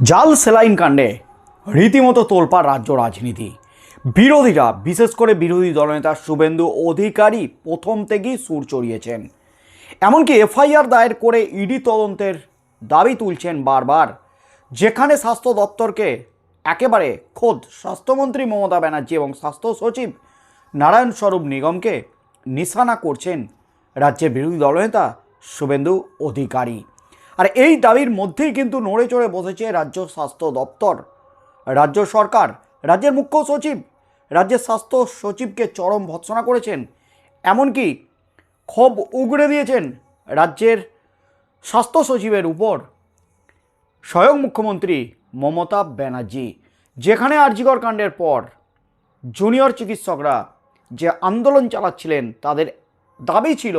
জাল সেলাইন কাণ্ডে রীতিমতো তোলপাড় রাজ্য রাজনীতি। বিরোধীরা, বিশেষ করে বিরোধী দলনেতা শুভেন্দু অধিকারী প্রথম থেকেই সুর চড়িয়েছেন। এমনকি এফআইআর দায়ের করে ইডি তদন্তের দাবি তুলছেন বারবার। যেখানে স্বাস্থ্য দপ্তরকে একেবারে খোদ স্বাস্থ্যমন্ত্রী মমতা ব্যানার্জি এবং স্বাস্থ্য সচিব নারায়ণ স্বরূপ নিগমকে নিশানা করছেন রাজ্যের বিরোধী দলনেতা শুভেন্দু অধিকারী। আর এই দাবির মধ্যেই কিন্তু নড়ে চড়ে বসেছে রাজ্য স্বাস্থ্য দপ্তর। রাজ্য সরকার, রাজ্যের মুখ্য সচিব, রাজ্যের স্বাস্থ্য সচিবকে চরম ভৎসনা করেছেন, এমনকি ক্ষোভ উগড়ে দিয়েছেন রাজ্যের স্বাস্থ্য সচিবের উপর। স্বয়ং মুখ্যমন্ত্রী মমতা ব্যানার্জি, যেখানে আরজিকর কাণ্ডের পর জুনিয়র চিকিৎসকরা যে আন্দোলন চালাচ্ছিলেন, তাদের দাবি ছিল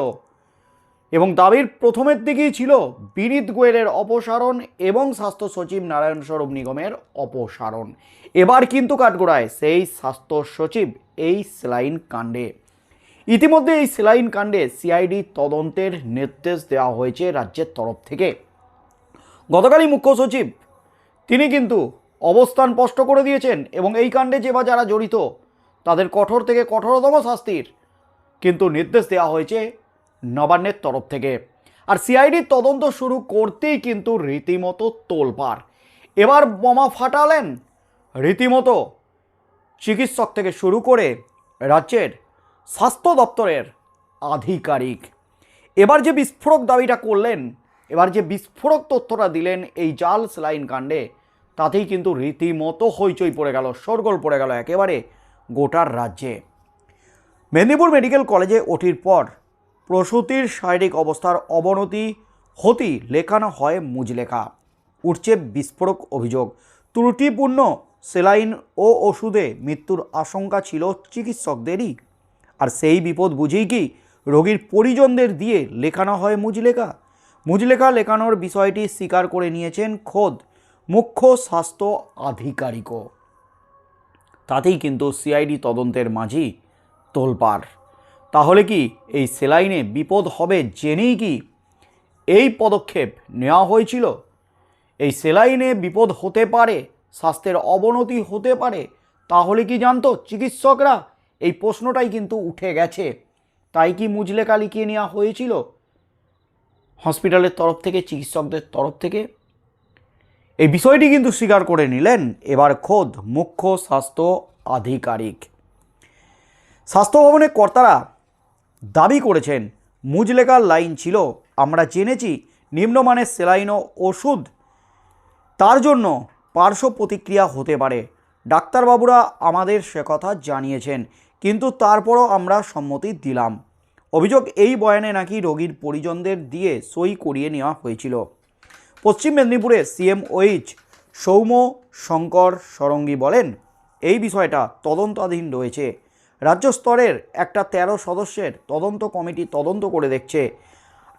এবং দাবির প্রথমের দিকেই ছিল বিনীত গোয়েলের অপসারণ এবং স্বাস্থ্য সচিব নারায়ণ স্বরূপ নিগমের অপসারণ। এবার কিন্তু কাঠগোড়ায় সেই স্বাস্থ্য সচিব এই সেলাইন কাণ্ডে। ইতিমধ্যে এই সেলাইন কাণ্ডে সিআইডি তদন্তের নির্দেশ দেওয়া হয়েছে রাজ্যের তরফ থেকে। গতকালই মুখ্য সচিব, তিনি কিন্তু অবস্থান স্পষ্ট করে দিয়েছেন এবং এই কাণ্ডে যে বা যারা জড়িত, তাদের কঠোর থেকে কঠোরতম শাস্তির কিন্তু নির্দেশ দেওয়া হয়েছে নবান্নের তরফ থেকে। আর সিআইডির তদন্ত শুরু করতেই কিন্তু রীতিমতো তোলপাড়। এবার বোমা ফাটালেন রীতিমতো চিকিৎসক থেকে শুরু করে রাজ্যের স্বাস্থ্য দপ্তরের আধিকারিক। এবার যে বিস্ফোরক দাবিটা করলেন, এবার যে বিস্ফোরক তথ্যটা দিলেন এই জাল সেলাইন কাণ্ডে, তাতেই কিন্তু রীতিমতো হইচই পড়ে গেল শোরগোল পড়ে গেল একেবারে গোটার রাজ্যে। মেদিনীপুর মেডিকেল কলেজে ওটির পর প্রসূতির শারীরিক অবস্থার অবনতি হতেই লেখানো হয় মুজলেখা। উঠছে বিস্ফোরক অভিযোগ। ত্রুটিপূর্ণ সেলাইন ও ওষুধে মৃত্যুর আশঙ্কা ছিল চিকিৎসকদেরই। আর সেই বিপদ বুঝেই কি রোগীর পরিজনদের দিয়ে লেখানো হয় মুজলেখা? মুজলেখা লেখানোর বিষয়টি স্বীকার করে নিয়েছেন খোদ মুখ্য স্বাস্থ্য আধিকারিকও। তাতেই কিন্তু সিআইডি তদন্তের মাঝি তোলপাড়। তাহলে কি এই সেলাইনে বিপদ হবে জেনেই কি? এই পদক্ষেপ নেওয়া হয়েছিল। এই সেলাইনে বিপদ হতে পারে, স্বাস্থ্যের অবনতি হতে পারে, তাহলে কি জানতো চিকিৎসকরা? এই প্রশ্নটাই কিন্তু উঠে গেছে। তাই কি মুজলেকা লিখিয়ে নেওয়া হয়েছিল? হসপিটালের তরফ থেকে, চিকিৎসকদের তরফ থেকে? এই বিষয়টি কিন্তু স্বীকার করে নিলেন এবার খোদ মুখ্য স্বাস্থ্য আধিকারিক। স্বাস্থ্য ভবনের কর্তারা দাবি করেছেন, মুজলেকার লাইন ছিল। আমরা জেনেছি নিম্নমানের সেলাইন ও ওষুধ। তার জন্য পার্শ্ব প্রতিক্রিয়া হতে পারে। ডাক্তারবাবুরা আমাদের সে কথা জানিয়েছেন, কিন্তু তারপরও আমরা সম্মতি দিলাম। অভিযোগ এই বয়ানে নাকি রোগীর পরিজনদের দিয়ে সই করিয়ে নেওয়া হয়েছিল। পশ্চিম মেদিনীপুরে সিএম ওইচ সৌম্য শঙ্কর সরঙ্গী বলেন, এই বিষয়টা তদন্তাধীন রয়েছে। রাজ্য স্তরের একটা তেরো সদস্যের তদন্ত কমিটি তদন্ত করে দেখছে।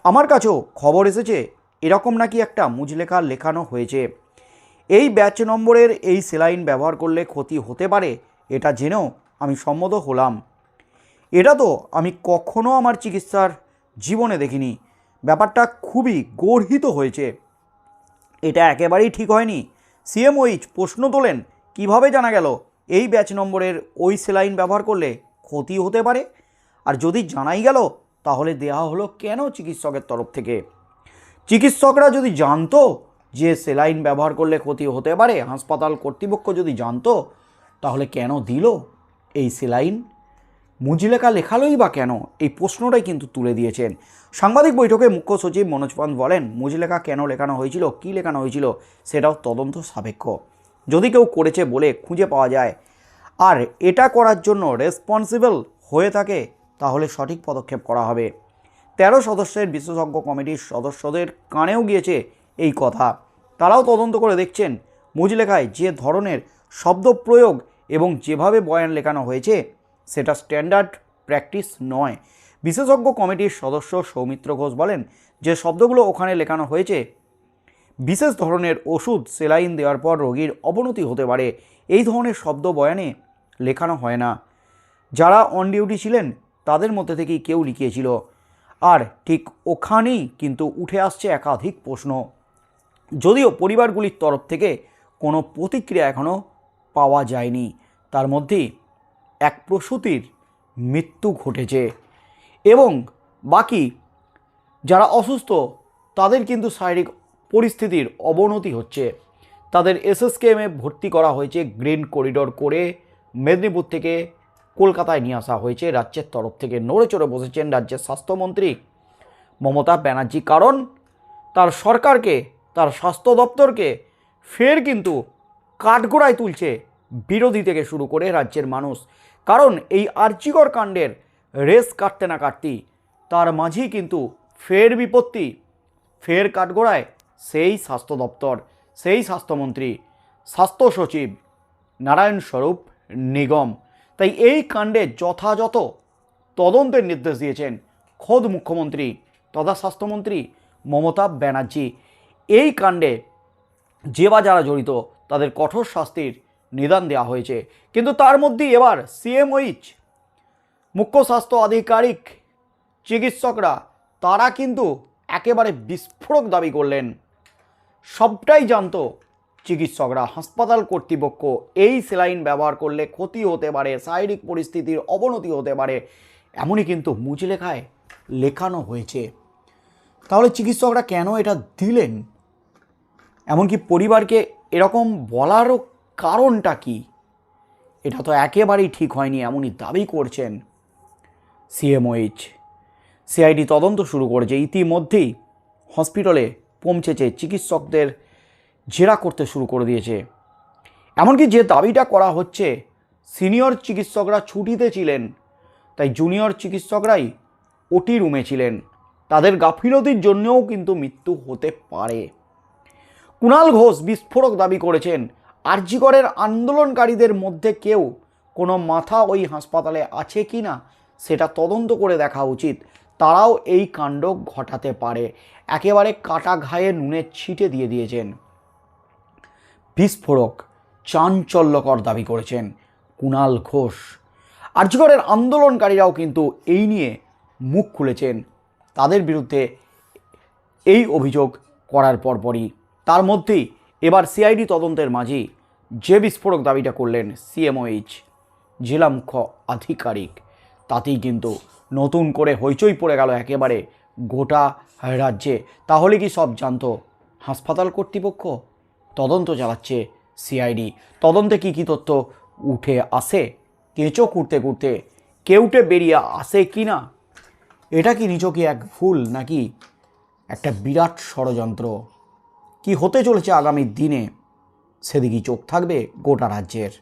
আমার কাছেও খবর এসেছে, এরকম নাকি একটা মুজলেখা লেখানো হয়েছে। এই ব্যাচ নম্বরের এই সেলাইন ব্যবহার করলে ক্ষতি হতে পারে, এটা জেনেও আমি সম্মত হলাম। এটা তো আমি কখনও আমার চিকিৎসার জীবনে দেখিনি। ব্যাপারটা খুবই গর্হিত হয়েছে। এটা একেবারেই ঠিক হয়নি। সিএমওইচ প্রশ্ন তোলেন, কীভাবে জানা গেল? এই ব্যাচ নম্বরের ওই সেলাইন ব্যবহার করলে ক্ষতি হতে পারে। আর যদি জানাই গেল, তাহলে দেওয়া হলো কেন চিকিৎসকের তরফ থেকে? চিকিৎসকরা যদি জানতো যে সেলাইন ব্যবহার করলে ক্ষতি হতে পারে, হাসপাতাল কর্তৃপক্ষ যদি জানতো, তাহলে কেন দিল এই সেলাইন মুজিলেখা লেখালোই বা কেন? এই প্রশ্নটাই কিন্তু তুলে দিয়েছেন। সাংবাদিক বৈঠকে মুখ্য সচিব মনোজ পান্ত বলেন মুজিলেখা কেন লেখানো হয়েছিল? কী লেখানো হয়েছিল? সেটাও তদন্ত সাপেক্ষ। যদি কেউ করেছে বলে খুঁজে পাওয়া যায়। আর এটা করার জন্য রেসপন্সিবল হয়ে থাকে, তাহলে সঠিক পদক্ষেপ করা হবে। তেরো সদস্যের বিশেষজ্ঞ কমিটির সদস্যদের কানেও গিয়েছে এই কথা। তারাও তদন্ত করে দেখছেন, মুজলেখায় যে ধরনের শব্দ প্রয়োগ এবং যেভাবে বয়ান লেখানো হয়েছে, সেটা স্ট্যান্ডার্ড প্র্যাকটিস নয়। বিশেষজ্ঞ কমিটির সদস্য সৌমিত্র ঘোষ বলেন, যে শব্দগুলো ওখানে লেখানো হয়েছে বিশেষ ধরনের ওষুধ সেলাইন দেওয়ার পর রোগীর অবনতি হতে পারে। এই ধরনের শব্দ বয়ানে লেখানো হয় না। যারা অন ডিউটি ছিলেন, তাদের মধ্যে থেকেই কেউ লিখিয়েছিল। আর ঠিক ওখানেই কিন্তু উঠে আসছে একাধিক প্রশ্ন। যদিও পরিবারগুলির তরফ থেকে কোনো প্রতিক্রিয়া এখনও পাওয়া যায়নি। তার মধ্যেই এক প্রসূতির মৃত্যু ঘটেছে। এবং বাকি যারা অসুস্থ, তাদের কিন্তু শারীরিক পরিস্থিতির অবনতি হচ্ছে। তাদের এসএসকেএমে ভর্তি করা হয়েছে গ্রিন করিডোর করে মেদিনীপুর থেকে কলকাতায় নিয়ে আসা হয়েছে। রাজ্যের তরফ থেকে নড়ে চড়ে বসেছেন রাজ্যের স্বাস্থ্যমন্ত্রী মমতা ব্যানার্জি। কারণ তার সরকারকে, তার স্বাস্থ্য দপ্তরকে ফের কিন্তু কাঠগোড়ায় তুলছে বিরোধী থেকে শুরু করে রাজ্যের মানুষ। কারণ এই আর্চিকর কাণ্ডের রেস কাটতে না কাটতেই তার মাঝেই কিন্তু ফের বিপত্তি, ফের কাঠগোড়ায় সেই স্বাস্থ্য দপ্তর, সেই স্বাস্থ্যমন্ত্রী স্বাস্থ্য সচিব নারায়ণ স্বরূপ নিগম। তাই এই কাণ্ডে যথাযথ তদন্তের নির্দেশ দিয়েছেন খোদ মুখ্যমন্ত্রী তথা স্বাস্থ্যমন্ত্রী মমতা ব্যানার্জি। এই কাণ্ডে যে বা যারা জড়িত, তাদের কঠোর শাস্তির নিদান দেওয়া হয়েছে। কিন্তু তার মধ্যেই এবার সিএমওইচ মুখ্য স্বাস্থ্য আধিকারিক, চিকিৎসকরা, তারা কিন্তু একেবারে বিস্ফোরক দাবি করলেন। সবটাই জানতো চিকিৎসকরা। হাসপাতাল কর্তৃপক্ষ এই সেলাইন ব্যবহার করলে ক্ষতি হতে পারে, শারীরিক পরিস্থিতির অবনতি হতে পারে, এমনই কিন্তু মুচলেখায় লেখানো হয়েছে। তাহলে চিকিৎসকরা কেন এটা দিলেন? এমনকি পরিবারকে এরকম বলারও কারণটা কি? এটা তো একেবারেই ঠিক হয়নি, এমনই দাবি করছেন সিএমওইচ সিআইডি তদন্ত শুরু করেছে। ইতিমধ্যেই হসপিটালে পৌঁছেছে, চিকিৎসকদের জেরা করতে শুরু করে দিয়েছে। এমনকি যে দাবিটা করা হচ্ছে, সিনিয়র চিকিৎসকরা ছুটিতে ছিলেন, তাই জুনিয়র চিকিৎসকরাই ওটি রুমে ছিলেন। তাদের গাফিলতির জন্যও কিন্তু মৃত্যু হতে পারে। কুণাল ঘোষ বিস্ফোরক দাবি করেছেন, আরজিকরের আন্দোলনকারীদের মধ্যে কেউ কোনো মাথা ওই হাসপাতালে আছে কি না সেটা তদন্ত করে দেখা উচিত। তারাও এই কাণ্ড ঘটাতে পারে। একেবারে কাটা ঘায়ে নুনের ছিটে দিয়ে দিয়েছেন। বিস্ফোরক, চাঞ্চল্যকর দাবি করেছেন কুণাল ঘোষ। আর্যগড়ের আন্দোলনকারীরাও কিন্তু এই নিয়ে মুখ খুলেছেন। তাদের বিরুদ্ধে এই অভিযোগ করার পরপরই। তার মধ্যেই এবার সিআইডি তদন্তের মাঝেই যে বিস্ফোরক দাবিটা করলেন, সিএমওএইচ, জেলা মুখ্য আধিকারিক তাতেই কিন্তু নতুন করে হইচই পড়ে গেল একেবারে গোটা রাজ্যে। তাহলে কি সব জানতো হাসপাতাল কর্তৃপক্ষ? তদন্ত চালাচ্ছে সিআইডি। তদন্তে কি কি তথ্য উঠে আসে? কেঁচো কুড়তে কুড়তে কেউটে বেরিয়ে আসে কি না? এটা কি নিচকে এক ভুল নাকি একটা বিরাট ষড়যন্ত্র? কি হতে চলেছে আগামী দিনে? সেদিকেই চোখ থাকবে গোটা রাজ্যের।